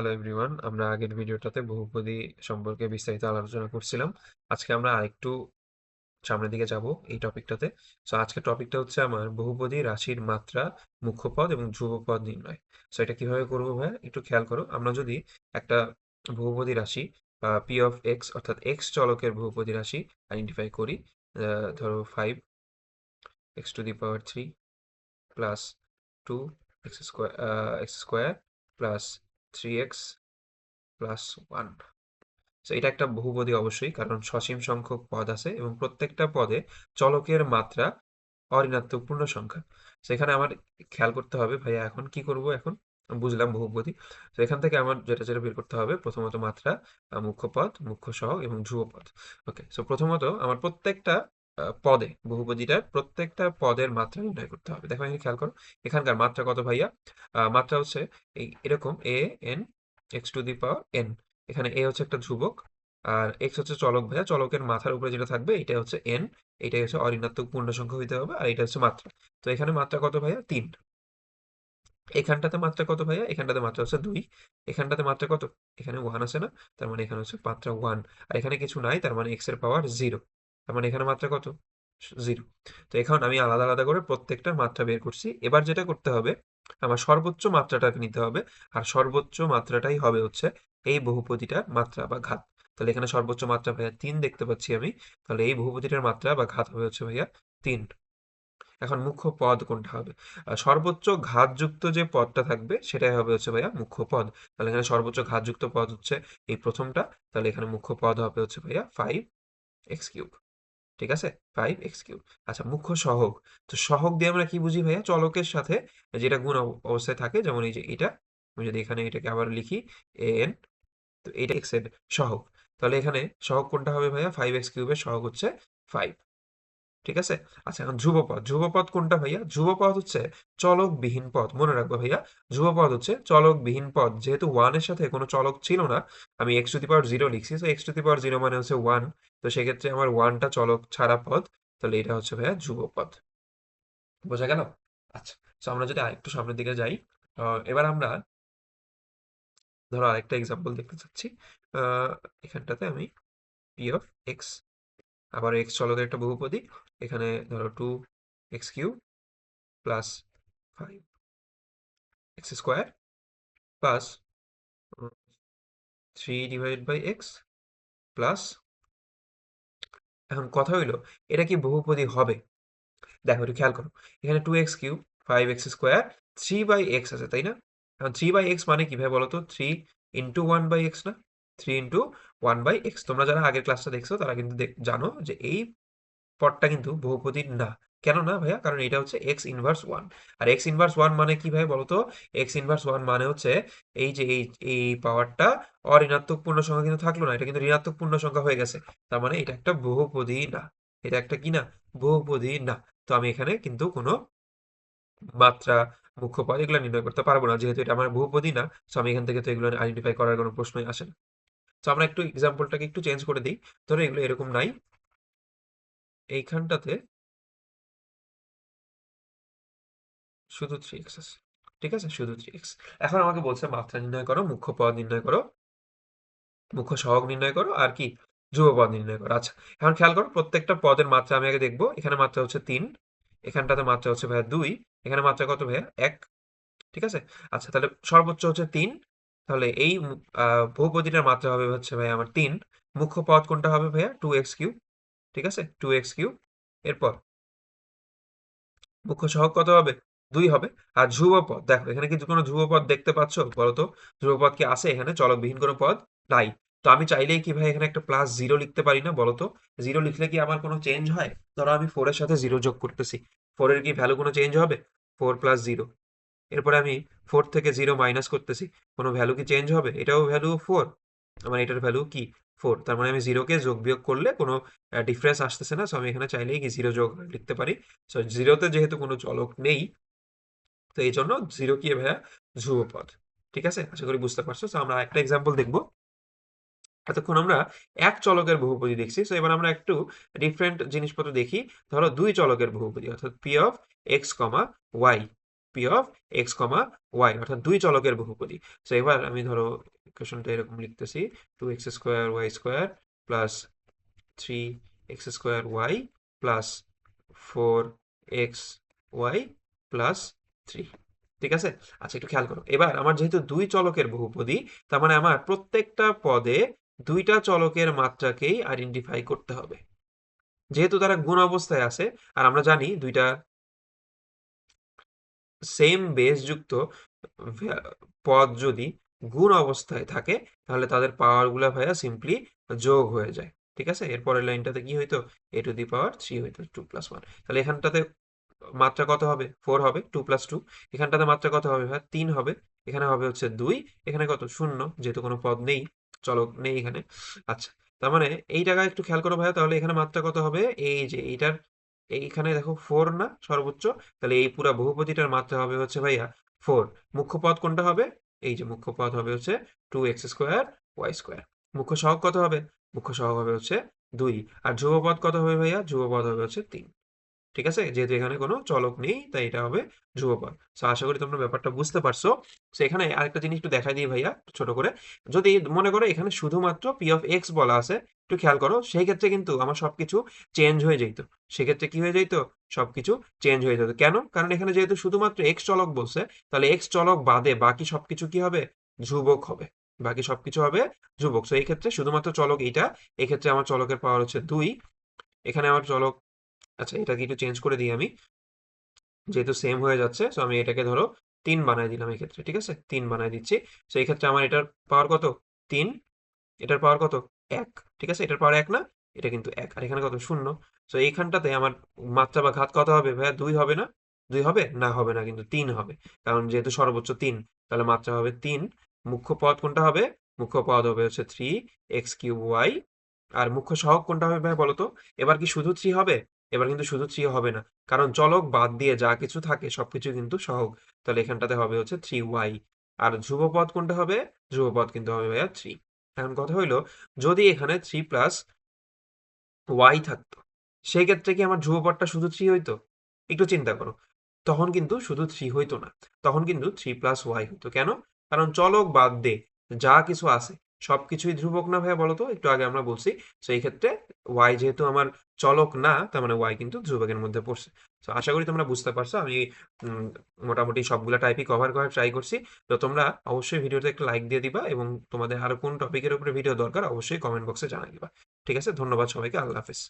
Hello everyone আমরা আগের ভিডিওটাতে বহুপদী সম্পর্কে বিস্তারিত আলোচনা করছিলাম। আজকে আমরা আরেকটু সামনের দিকে যাব এই টপিকটাতে। সো আজকের টপিকটা হচ্ছে আমার বহুপদী রাশির মাত্রা মুখ্য পদ এবং ধ্রুবপদ নির্ণয়। সো এটা কীভাবে করব ভাইয়া একটু খেয়াল করো, আমরা যদি একটা বহুপদী রাশি পি অফ এক্স অর্থাৎ এক্স চলকের বহুপদী রাশি আইডেন্টিফাই করি ধরো five x to the power three plus two x square x square plus three x plus one তো এটা একটা বহুপদী অবশ্যই, কারণ সসীম সংখ্যক পদ আছে এবং প্রত্যেকটা পদে চলকের মাত্রা অঋণাত্মক পূর্ণ সংখ্যা সেখানে আমার খেয়াল করতে হবে, ভাইয়া এখন কি করব এখন? বুঝলাম বহুপদী। তো এখান থেকে আমার যেটা যেটা বের করতে হবে, প্রথমত মাত্রা মুখ্য পদ, মুখ্য সহগ এবং ধ্রুব পদ। ওকে সো প্রথমত আমার প্রত্যেকটা পদে বহুপদীটার প্রত্যেকটা পদের মাত্রা নির্ণয় করতে হবে। দেখো এখানে খেয়াল করো, এখানকার মাত্রা কত ভাইয়া? মাত্রা হচ্ছে এই এরকম a n x to the power n এখানে এ হচ্ছে একটা ধ্রুবক, আর এক্স হচ্ছে চলক ভাইয়া। চলকের মাথার উপরে যেটা থাকবে এটা হচ্ছে এন এটাই হচ্ছে অঋণাত্মক পূর্ণ সংখ্যা হইতে হবে, আর এটা হচ্ছে মাত্রা। তো এখানে মাত্রা কত ভাইয়া? তিন। এখানটাতে মাত্রা কত ভাইয়া? এখানটাতে মাত্রা হচ্ছে দুই। এখানটাতে মাত্রা কত? এখানে ওয়ান আছে না, তার মানে এখানে হচ্ছে মাত্রা ওয়ান আর এখানে কিছু নাই, তার মানে এক্সের পাওয়ার জিরো তার মানে এখানে মাত্রা কত? জিরো তো এখন আমি আলাদা আলাদা করে প্রত্যেকটার মাত্রা বের করছি। এবার যেটা করতে হবে, আমার সর্বোচ্চ মাত্রাটাকে নিতে হবে, আর সর্বোচ্চ মাত্রাটাই হবে হচ্ছে এই বহুপদীটার মাত্রা বা ঘাত। তাহলে এখানে সর্বোচ্চ মাত্রা ভাইয়া তিন দেখতে পাচ্ছি আমি। তাহলে এই বহুপদীটার মাত্রা বা ঘাত হবে হচ্ছে ভাইয়া তিন। এখন মুখ্য পদ কোনটা হবে? সর্বোচ্চ ঘাতযুক্ত যে পদটা থাকবে, সেটাই হবে হচ্ছে ভাইয়া মুখ্য পদ। তাহলে এখানে সর্বোচ্চ ঘাতযুক্ত পদ হচ্ছে এই প্রথমটা। তাহলে এখানে মুখ্য পদ হবে হচ্ছে ভাইয়া ফাইভ এক্স কিউব ঠিক আছে? ফাইভ এক্স কিউব আচ্ছা মুখ্য সহক তো সহক দিয়ে আমরা কি বুঝি ভাইয়া? চলকের সাথে যেটা গুণ অব- অবস্থায় থাকে, যেমন এই যে এটা, আমি যদি এখানে এটাকে আবার লিখি এ এন তো এটা এক্সের সহগ। তাহলে এখানে সহক কোনটা হবে ভাইয়া? ফাইভ এক্স কিউবের সহগ হচ্ছে ফাইভ ঠিক আছে? আচ্ছা এখন ধ্রুবপদ ধ্রুবপদ কোনটা ভাইয়া? ধ্রুবপদ হচ্ছে চলকবিহীন পথ মনে রাখব ভাইয়া ধ্রুবপদ হচ্ছে চলকবিহীন পদ। যেহেতু ওয়ানের সাথে কোনো চলক ছিল না, আমি এক্স টু পাওয়ার জিরো লিখছি। তো x to the power zero মানে হচ্ছে ওয়ান তো সেক্ষেত্রে আমার ওয়ানটা চলক ছাড়া পথ তাহলে এটা হচ্ছে ভাইয়া ধ্রুবপদ বোঝা গেল? আচ্ছা তো আমরা যদি আরেকটু সামনের দিকে যাই এবার আমরা ধরো আরেকটা এক্সাম্পল দেখতে চাচ্ছি। এখানটাতে আমি পি অফ এক্স আবার এক্স চলকের একটা বহুপদী। এখানে ধরো two x cube plus five x square plus three divided by x plus এখন কথা হইল, এটা কি বহুপদী হবে? দেখো একটু খেয়াল করো, এখানে two x cube five x square three by x আছে, তাই না? এখন থ্রি বাই এক্স মানে কি ভাই বলো তো three into one by x না? Three into one by x তোমরা যারা আগের ক্লাসটা দেখছ, তারা কিন্তু জানো যে এই পদটা কিন্তু বহুপদী না। কেন না ভাইয়া, কারণ এটা হচ্ছে এক্স ইনভার্স ওয়ান আর এক্স ইনভার্স ওয়ান মানে কি ভাই বলতো? এক্স ইনভার্স ওয়ান মানে হচ্ছে এই যে এই এই পাওয়ারটা অঋণাত্মক পূর্ণ সংখ্যা কিন্তু থাকল না, এটা কিন্তু ঋণাত্মক পূর্ণ সংখ্যা হয়ে গেছে। তার মানে এটা একটা বহুপদী না। এটা একটা কি না? বহুপদী না। তো আমি এখানে কিন্তু কোনো মাত্রা মুখ্য পদ এগুলো নির্ণয় করতে পারব না। যেহেতু এটা আমার বহুপদী না তো আমি এখান থেকে তো এগুলো আইডেন্টিফাই করার কোনো প্রশ্নই আসে না। তো আমরা একটু এক্সাম্পলটাকে একটু চেঞ্জ করে দিই। ধরো এগুলো এরকম নাই। এইখানটাতে শুধু থ্রি এক্স আছে। ঠিক আছে? শুধু থ্রি এক্স এখন আমাকে বলছে মাত্রা নির্ণয় করো, মুখ্য পদ নির্ণয় করো, মুখ্য সহগ নির্ণয় করো, আর কি? ধ্রুব পদ নির্ণয় করো। আচ্ছা এখন খেয়াল করো প্রত্যেকটা পদের মাত্রা আমি আগে দেখব। এখানে মাত্রা হচ্ছে তিন, এখানটাতে মাত্রা হচ্ছে ভাইয়া দুই, এখানে মাত্রা কত ভাইয়া? এক। ঠিক আছে? আচ্ছা তাহলে সর্বোচ্চ হচ্ছে তিন। তাহলে এই বহুপদীটার মাত্রা হবে হচ্ছে ভাইয়া আমার তিন। মুখ্য পদ কোনটা হবে ভাইয়া? টু এক্স কিউ ঠিক আছে? টু এক্স কিউ এরপর মুখ্য সহগ কত হবে? দুই হবে। আর ধ্রুব ধ্রুবপদ দেখো, এখানে কিন্তু কোনো ধ্রুবপদ দেখতে পাচ্ছ? বলো তো ধ্রুবপদ কি আছে এখানে? চলকবিহীন কোনো পদ নাই। তো আমি চাইলেই কি ভাই এখানে একটা প্লাস জিরো লিখতে পারি না? বলতো জিরো লিখলে কি আমার কোনো চেঞ্জ হয়? ধরো আমি ফোরের সাথে জিরো যোগ করতেছি। ফোরের কি ভ্যালু কোনো চেঞ্জ হবে? ফোর প্লাস জিরো এরপরে আমি ফোর থেকে জিরো মাইনাস করতেছি। কোনো ভ্যালু কি চেঞ্জ হবে? এটাও ভ্যালু ফোর আমার এটার ভ্যালু কি? ফোর তার মানে আমি জিরোকে যোগ বিয়োগ করলে কোনো ডিফারেন্স আসতেছে না। সো আমি এখানে চাইলেই কি জিরো যোগ লিখতে পারি। সো জিরোতে যেহেতু কোনো চলক নেই, তো এই জন্য জিরো কি ভাইয়া? ধ্রুবপদ ঠিক আছে? আশা করি বুঝতে পারছ। তো আমরা একটা এক্সাম্পল দেখব। এতক্ষণ আমরা এক চলকের বহুপদী দেখছি। সো এবার আমরা একটু ডিফারেন্ট জিনিসপত্র দেখি। ধরো দুই চলকের বহুপদী, অর্থাৎ P of x comma y P of x comma y অর্থাৎ দুই চলকের বহুপদী। তো এবার আমি ধরো ইকুয়েশনটা এরকম লিখতেছি two x square y square plus three x square y plus four x y plus three ঠিক আছে? আচ্ছা একটু খেয়াল করো। এবার আমার যেহেতু দুই চলকের বহুপদী, তার মানে আমার প্রত্যেকটা পদে দুইটা চলকের মাত্রাকেই আইডেন্টিফাই করতে হবে। যেহেতু তারা গুণ অবস্থায় আছে, আর আমরা জানি দুইটা সেম বেসযুক্ত পদ যদি গুণ অবস্থায় থাকে, তাহলে তাদের পাওয়ারগুলো ভাইয়া সিম্পলি যোগ হয়ে যায়। ঠিক আছে? এরপরের লাইনটাতে কি হইতো? A to the power three হইতো টু প্লাস ওয়ান তাহলে এখানটাতে মাত্রা কত হবে? ফোর হবে টু প্লাস টু এখানটাতে মাত্রা কত হবে ভাইয়া? তিন হবে। এখানে হবে হচ্ছে দুই। এখানে কত? শূন্য। যেহেতু কোনো পদ নেই, চলক নেই এখানে। আচ্ছা তার মানে এই জায়গায় একটু খেয়াল করো ভাইয়া, তাহলে এখানে মাত্রা কত হবে? এই যে এইটার এইখানে দেখো ফোর না সর্বোচ্চ, তাহলে এই পুরা বহুপতিটার মাত্রা হবে হচ্ছে ভাইয়া ফোর মুখ্য পদ কোনটা হবে? এই যে মুখ্য পদ হবে হচ্ছে two x square y square মুখ্য সহগ কত হবে? মুখ্য সহগ হবে হচ্ছে দুই। আর ধ্রুবপদ কত হবে ভাইয়া? ধ্রুবপদ হবে হচ্ছে তিন। ঠিক আছে? যেহেতু এখানে কোনো চলক নেই, তাই এটা হবে ধ্রুবপদ। তো আশা করি তোমরা ব্যাপারটা বুঝতে পারছ। তো এখানে আরেকটা জিনিস একটু দেখাই দিই ভাইয়া ছোট করে। যদি মনে করো এখানে শুধুমাত্র পি অফ এক্স বলা আছে, একটু খেয়াল করো, সেই ক্ষেত্রে কিন্তু আমার সবকিছু চেঞ্জ হয়ে যেত সেক্ষেত্রে কি হয়ে যেত সবকিছু চেঞ্জ হয়ে যেত। কেন? কারণ এখানে যেহেতু শুধুমাত্র এক্স চলক বলছে, তাহলে এক্স চলক বাদে বাকি সবকিছু কি হবে? ধ্রুবক হবে। বাকি সবকিছু হবে ধ্রুবক। তো এই ক্ষেত্রে শুধুমাত্র চলক এইটা এই ক্ষেত্রে আমার চলকের পাওয়ার হচ্ছে দুই। এখানে আমার চলক আচ্ছা এটাকে একটু চেঞ্জ করে দিই আমি। যেহেতু সেম হয়ে যাচ্ছে সো আমি এটাকে ধরো তিন বানাই দিলাম এই ক্ষেত্রে ঠিক আছে? তিন বানাই দিচ্ছি। তো এই ক্ষেত্রে আমার এটার পাওয়ার কত? তিন। এটার পাওয়ার কত? এক, ঠিক আছে? এটার পাওয়ার এক না? এটা কিন্তু এক। আর এখানে কত? শূন্য। তো এইখানটাতে আমার মাত্রা বা ঘাত কত হবে? ভাইয়া, দুই হবে না? দুই হবে? না হবে না, কিন্তু তিন হবে। কারণ যেহেতু সর্বোচ্চ তিন, তাহলে মাত্রা হবে তিন। মুখ্য পদ কোনটা হবে? মুখ্য পদ হবে হচ্ছে থ্রি এক্স কিউব ওয়াই আর মুখ্য সহগ কোনটা হবে ভাই বলতো এবার কি শুধু থ্রি হবে? এবার কিন্তু শুধু থ্রি হবে না। কারণ চলক বাদ দিয়ে যা কিছু থাকে, সবকিছু কিন্তু সহগ। তাহলে এখানটাতে হবে হচ্ছে থ্রি ওয়াই আর ধ্রুবপদ কোনটা হবে? ধ্রুবপদ কিন্তু হবে ভাইয়া থ্রি এখন কথা হইল, যদি এখানে থ্রি প্লাস ওয়াই থাকতো সেই ক্ষেত্রে কি আমার ধ্রুবপদটা শুধু থ্রি হইতো? একটু চিন্তা করো। তখন কিন্তু শুধু থ্রি হইতো না। তখন কিন্তু থ্রি প্লাস ওয়াই হইতো। কেন? কারণ চলক বাদ দে, যা কিছু আছে সবকিছুই ধ্রুবক না ভাইয়া বলতো একটু আগে আমরা বলছি সেই ক্ষেত্রে ওয়াই যেহেতু আমার চলক না, তার মানে ওয়াই কিন্তু ধ্রুবকের মধ্যে পড়ছে। তো আশা করি তোমরা বুঝতে পারছ, আমি মোটামুটি সবগুলা টাইপই কভার করার ট্রাই করছি। তো তোমরা অবশ্যই ভিডিওতে একটা লাইক দিয়ে দিবা এবং তোমাদের আরও কোন টপিকের উপরে ভিডিও দরকার, অবশ্যই কমেন্ট বক্সে জানাই দিবা। ঠিক আছে? ধন্যবাদ সবাইকে, আল্লাহ হাফেজ।